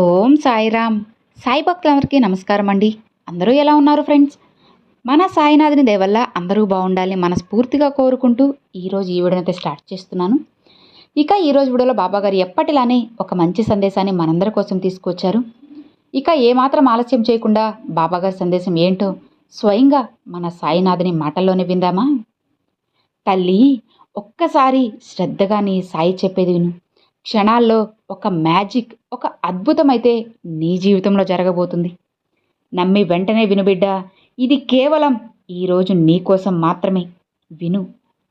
ఓం సాయిరామ్ సాయి భక్తులందరికీ నమస్కారం అండి. అందరూ ఎలా ఉన్నారు ఫ్రెండ్స్? మన సాయినాథుని దేవల్ల అందరూ బాగుండాలని మనస్ఫూర్తిగా కోరుకుంటూ ఈరోజు ఈ వీడియోనైతే స్టార్ట్ చేస్తున్నాను. ఇక ఈరోజు వీడియోలో బాబాగారు ఎప్పటిలానే ఒక మంచి సందేశాన్ని మనందరి కోసం తీసుకొచ్చారు. ఇక ఏమాత్రం ఆలస్యం చేయకుండా బాబాగారి సందేశం ఏంటో స్వయంగా మన సాయినాథుని మాటల్లోనే విందామా? తల్లి ఒక్కసారి శ్రద్ధగా నీ సాయి చెప్పేది విను. క్షణాల్లో ఒక మ్యాజిక్ ఒక అద్భుతం అయితే నీ జీవితంలో జరగబోతుంది. నమ్మి వెంటనే వినుబిడ్డ ఇది కేవలం ఈరోజు నీకోసం మాత్రమే. విను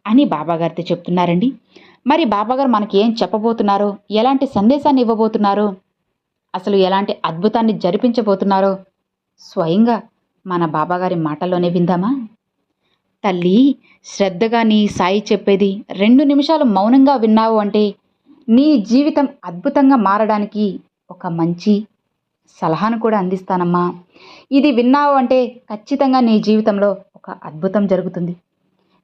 అని బాబాగారితో చెప్తున్నారండి. మరి బాబాగారు మనకి ఏం చెప్పబోతున్నారో ఎలాంటి సందేశాన్ని ఇవ్వబోతున్నారో అసలు ఎలాంటి అద్భుతాన్ని జరిపించబోతున్నారో స్వయంగా మన బాబాగారి మాటల్లోనే విందామా? తల్లి శ్రద్ధగా నీ సాయి చెప్పేది రెండు నిమిషాలు మౌనంగా విన్నావు అంటే నీ జీవితం అద్భుతంగా మారడానికి ఒక మంచి సలహాను కూడా అందిస్తానమ్మా. ఇది విన్నావు అంటే ఖచ్చితంగా నీ జీవితంలో ఒక అద్భుతం జరుగుతుంది.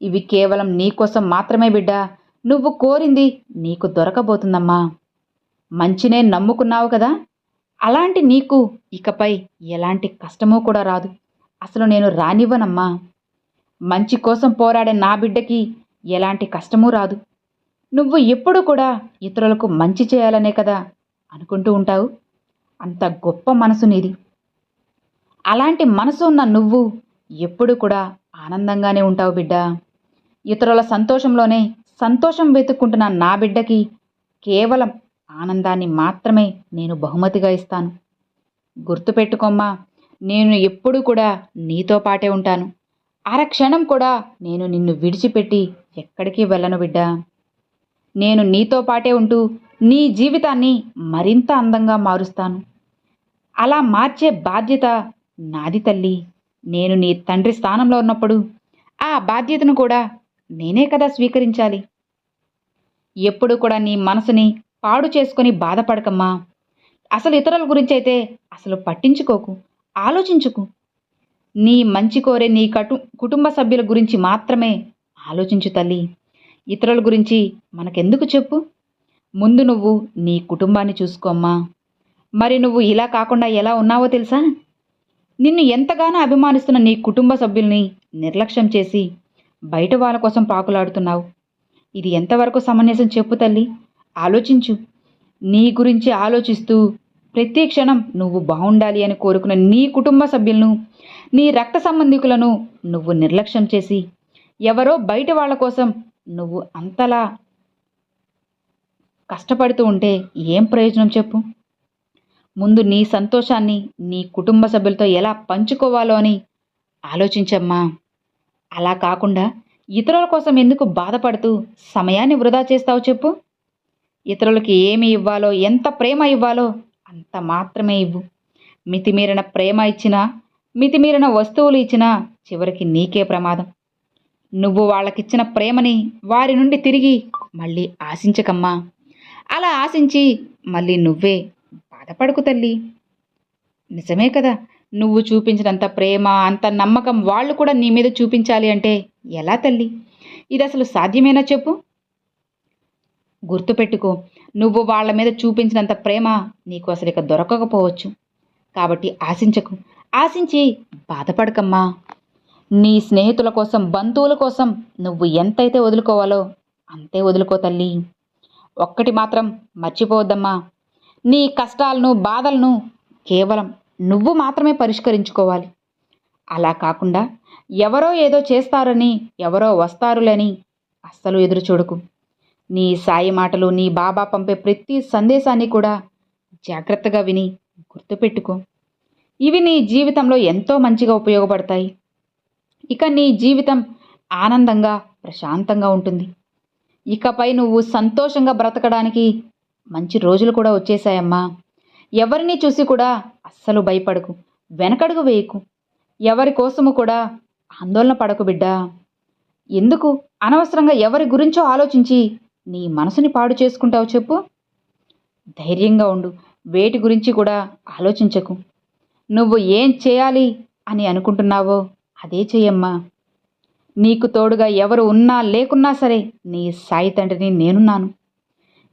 ఇవి కేవలం నీకోసం మాత్రమే బిడ్డ నువ్వు కోరింది నీకు దొరకబోతుందమ్మా. మంచినే నమ్ముకున్నావు కదా అలాంటి నీకు ఇకపై ఎలాంటి కష్టమూ కూడా రాదు. అసలు నేను రానివ్వనమ్మా. మంచి కోసం పోరాడే నా బిడ్డకి ఎలాంటి కష్టమూ రాదు. నువ్వు ఎప్పుడు కూడా ఇతరులకు మంచి చేయాలనే కదా అనుకుంటూ ఉంటావు? అంత గొప్ప మనసు నీది. అలాంటి మనసు ఉన్న నువ్వు ఎప్పుడు కూడా ఆనందంగానే ఉంటావు బిడ్డ. ఇతరుల సంతోషంలోనే సంతోషం వెతుక్కుంటున్న నా బిడ్డకి కేవలం ఆనందాన్ని మాత్రమే నేను బహుమతిగా ఇస్తాను. గుర్తుపెట్టుకోమ్మా నేను ఎప్పుడు కూడా నీతో పాటే ఉంటాను. అరక్షణం కూడా నేను నిన్ను విడిచిపెట్టి ఎక్కడికి వెళ్ళను బిడ్డా. నేను నీతో పాటే ఉంటూ నీ జీవితాన్ని మరింత అందంగా మారుస్తాను. అలా మార్చే బాధ్యత నాది తల్లి. నేను నీ తండ్రి స్థానంలో ఉన్నప్పుడు ఆ బాధ్యతను కూడా నేనే కదా స్వీకరించాలి. ఎప్పుడు కూడా నీ మనసుని పాడు చేసుకొని బాధపడకమ్మా. అసలు ఇతరుల గురించి అయితే అసలు పట్టించుకోకు ఆలోచించుకు. నీ మంచి కోరే నీ కటు కుటుంబ సభ్యుల గురించి మాత్రమే ఆలోచించు తల్లి. ఇతరుల గురించి మనకెందుకు చెప్పు? ముందు నువ్వు నీ కుటుంబాన్ని చూసుకోమ్మా మరి నువ్వు ఇలా కాకుండా ఎలా ఉన్నావో తెలుసా? నిన్ను ఎంతగానో అభిమానిస్తున్న నీ కుటుంబ సభ్యుల్ని నిర్లక్ష్యం చేసి బయట వాళ్ళ కోసం పాకులాడుతున్నావు. ఇది ఎంతవరకు సమంజసం చెప్పు తల్లి. ఆలోచించు. నీ గురించి ఆలోచిస్తూ ప్రతి క్షణం నువ్వు బాగుండాలి అని కోరుకున్న నీ కుటుంబ సభ్యులను నీ రక్త సంబంధికులను నువ్వు నిర్లక్ష్యం చేసి ఎవరో బయట వాళ్ళ కోసం నువ్వు అంతలా కష్టపడుతూ ఉంటే ఏం ప్రయోజనం చెప్పు? ముందు నీ సంతోషాన్ని నీ కుటుంబ సభ్యులతో ఎలా పంచుకోవాలో అని ఆలోచించమ్మా. అలా కాకుండా ఇతరుల కోసం ఎందుకు బాధపడుతూ సమయాన్ని వృధా చేస్తావు చెప్పు? ఇతరులకి ఏమి ఇవ్వాలో ఎంత ప్రేమ ఇవ్వాలో అంత మాత్రమే ఇవ్వు. మితిమీరిన ప్రేమ ఇచ్చినా మితిమీరిన వస్తువులు ఇచ్చినా చివరికి నీకే ప్రమాదం. నువ్వు వాళ్ళకిచ్చిన ప్రేమని వారి నుండి తిరిగి మళ్ళీ ఆశించకమ్మా. అలా ఆశించి మళ్ళీ నువ్వే బాధపడకు తల్లి. నిజమే కదా నువ్వు చూపించినంత ప్రేమ అంత నమ్మకం వాళ్ళు కూడా నీ మీద చూపించాలి అంటే ఎలా తల్లి? ఇది అసలు సాధ్యమేనా చెప్పు? గుర్తుపెట్టుకో నువ్వు వాళ్ళ మీద చూపించినంత ప్రేమ నీకు అసలు ఇక దొరకకపోవచ్చు. కాబట్టి ఆశించకు. ఆశించి బాధపడకమ్మా. నీ స్నేహితుల కోసం బంధువుల కోసం నువ్వు ఎంతైతే వదులుకోవాలో అంతే వదులుకో తల్లి. ఒక్కటి మాత్రం మర్చిపోవద్దమ్మా. నీ కష్టాలను బాధలను కేవలం నువ్వు మాత్రమే పరిష్కరించుకోవాలి. అలా కాకుండా ఎవరో ఏదో చేస్తారని ఎవరో వస్తారులని అస్సలు ఎదురు చూడకు. నీ సాయి మాటలు నీ బాబా పంపే ప్రతి సందేశాన్ని కూడా జాగ్రత్తగా విని గుర్తుపెట్టుకో. ఇవి నీ జీవితంలో ఎంతో మంచిగా ఉపయోగపడతాయి. ఇక నీ జీవితం ఆనందంగా ప్రశాంతంగా ఉంటుంది. ఇకపై నువ్వు సంతోషంగా బ్రతకడానికి మంచి రోజులు కూడా వచ్చేసాయమ్మా ఎవరిని చూసి కూడా అస్సలు భయపడకు వెనకడుగు వేయకు. ఎవరి కోసము కూడా ఆందోళన పడకు బిడ్డా. ఎందుకు? అనవసరంగా ఎవరి గురించో ఆలోచించి నీ మనసుని పాడు చేసుకుంటావు చెప్పు. ధైర్యంగా ఉండు వేటి గురించి కూడా ఆలోచించకు. నువ్వు ఏం చేయాలి అని అనుకుంటున్నావో అదే చెయ్యమ్మా. నీకు తోడుగా ఎవరు ఉన్నా లేకున్నా సరే నీ సాయి తండ్రిని నేనున్నాను.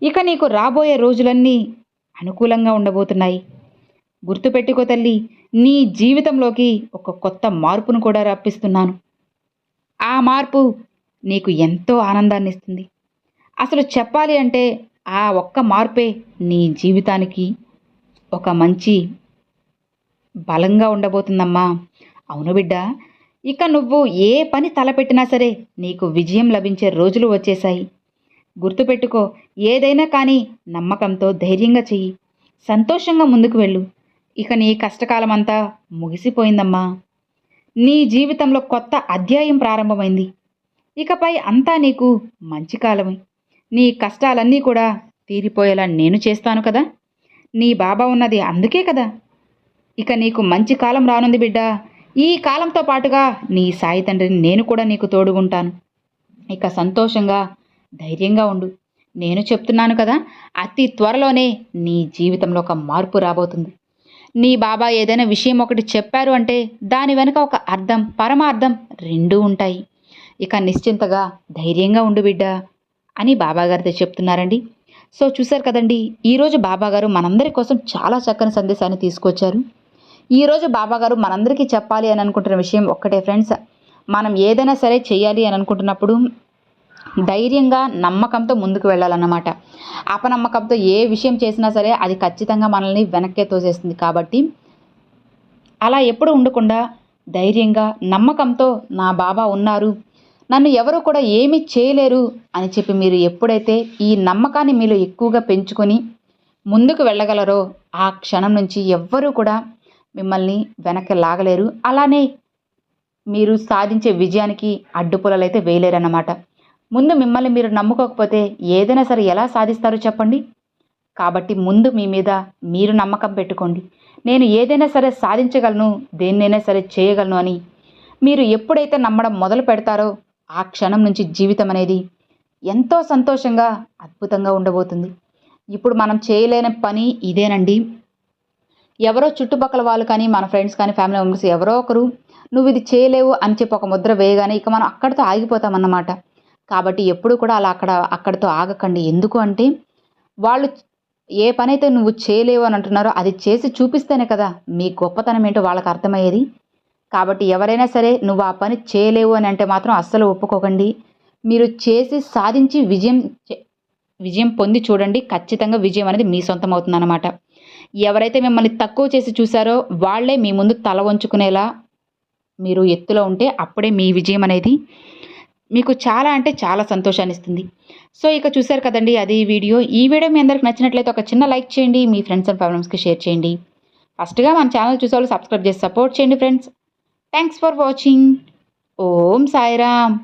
ఇక నీకు రాబోయే రోజులన్నీ అనుకూలంగా ఉండబోతున్నాయి. గుర్తుపెట్టుకో తల్లి నీ జీవితంలోకి ఒక కొత్త మార్పును కూడా రప్పిస్తున్నాను. ఆ మార్పు నీకు ఎంతో ఆనందాన్ని ఇస్తుంది అసలు చెప్పాలి అంటే ఆ ఒక్క మార్పే నీ జీవితానికి ఒక మంచి బలంగా ఉండబోతుందమ్మా. అవును బిడ్డ ఇక నువ్వు ఏ పని తలపెట్టినా సరే నీకు విజయం లభించే రోజులు వచ్చేశాయి. గుర్తుపెట్టుకో ఏదైనా కానీ నమ్మకంతో ధైర్యంగా చెయ్యి. సంతోషంగా ముందుకు వెళ్ళు. ఇక నీ కష్టకాలం అంతా ముగిసిపోయిందమ్మా. నీ జీవితంలో కొత్త అధ్యాయం ప్రారంభమైంది. ఇకపై అంతా నీకు మంచి కాలమే. నీ కష్టాలన్నీ కూడా తీరిపోయేలా నేను చేస్తాను కదా? నీ బాబా ఉన్నది అందుకే కదా? ఇక నీకు మంచి కాలం రానుంది బిడ్డ. ఈ కాలంతో పాటుగా నీ సాయి తండ్రిని నేను కూడా నీకు తోడుగుంటాను ఇక సంతోషంగా ధైర్యంగా ఉండు. నేను చెప్తున్నాను కదా అతి త్వరలోనే నీ జీవితంలో ఒక మార్పు రాబోతుంది. నీ బాబా ఏదైనా విషయం ఒకటి చెప్పారు అంటే దాని వెనుక ఒక అర్థం పరమార్థం రెండూ ఉంటాయి. ఇక నిశ్చింతగా ధైర్యంగా ఉండు బిడ్డ అని బాబాగారితో చెప్తున్నారండి. సో చూశారు కదండి ఈరోజు బాబాగారు మనందరి కోసం చాలా చక్కని సందేశాన్ని తీసుకొచ్చారు. ఈరోజు బాబాగారు మనందరికీ చెప్పాలి అని అనుకుంటున్న విషయం ఒక్కటే ఫ్రెండ్స్. మనం ఏదైనా సరే చేయాలి అని అనుకుంటున్నప్పుడు ధైర్యంగా నమ్మకంతో ముందుకు వెళ్ళాలన్నమాట. అపనమ్మకంతో ఏ విషయం చేసినా సరే అది ఖచ్చితంగా మనల్ని వెనక్కే తోసేస్తుంది కాబట్టి అలా ఎప్పుడు ఉండకుండా ధైర్యంగా నమ్మకంతో నా బాబా ఉన్నారు నన్ను ఎవరు కూడా ఏమీ చేయలేరు అని చెప్పి మీరు ఎప్పుడైతే ఈ నమ్మకాన్ని మీలో ఎక్కువగా పెంచుకొని ముందుకు వెళ్ళగలరో ఆ క్షణం నుంచి ఎవ్వరూ కూడా మిమ్మల్ని వెనక్కి లాగలేరు. అలానే మీరు సాధించే విజయానికి అడ్డుపులలైతే వేయలేరన్నమాట. ముందు మిమ్మల్ని మీరు నమ్ముకోకపోతే ఏదైనా సరే ఎలా సాధిస్తారో చెప్పండి. కాబట్టి ముందు మీ మీద మీరు నమ్మకం పెట్టుకోండి. నేను ఏదైనా సరే సాధించగలను దేన్నైనా సరే చేయగలను అని మీరు ఎప్పుడైతే నమ్మడం మొదలు పెడతారో ఆ క్షణం నుంచి జీవితం అనేది ఎంతో సంతోషంగా అద్భుతంగా ఉండబోతుంది. ఇప్పుడు మనం చేయలేని పని ఇదేనండి. ఎవరో చుట్టుపక్కల వాళ్ళు కానీ మన ఫ్రెండ్స్ కానీ ఫ్యామిలీ మెంబర్స్ ఎవరో ఒకరు నువ్వు ఇది చేయలేవు అని చెప్పి ఒక ముద్ర వేయగానే ఇక మనం అక్కడితో ఆగిపోతామన్నమాట. కాబట్టి ఎప్పుడు కూడా అలా అక్కడ అక్కడితో ఆగకండి. ఎందుకు అంటే వాళ్ళు ఏ పనైతే నువ్వు చేయలేవు అని అంటున్నారో అది చేసి చూపిస్తేనే కదా మీ గొప్పతనం ఏంటో వాళ్ళకి అర్థమయ్యేది. కాబట్టి ఎవరైనా సరే నువ్వు ఆ పని చేయలేవు అని అంటే మాత్రం అస్సలు ఒప్పుకోకండి. మీరు చేసి సాధించి విజయం విజయం పొంది చూడండి. ఖచ్చితంగా విజయం అనేది మీ సొంతం అవుతుందన్నమాట. ఎవరైతే మిమ్మల్ని తక్కువ చేసి చూసారో వాళ్ళే మీ ముందు తల వంచుకునేలా మీరు ఎత్తులో ఉంటే అప్పుడే మీ విజయం అనేది మీకు చాలా అంటే చాలా సంతోషాన్ని ఇస్తుంది. సో ఇక చూశారు కదండి అది వీడియో. ఈ వీడియో మీ అందరికి నచ్చినట్లయితే ఒక చిన్న లైక్ చేయండి మీ ఫ్రెండ్స్ అండ్ ఫ్యామిలీస్కి షేర్ చేయండి. ఫస్ట్గా మన ఛానల్ చూసేవాళ్ళు సబ్స్క్రైబ్ చేసి సపోర్ట్ చేయండి friends. Thanks for watching. Om Sairam.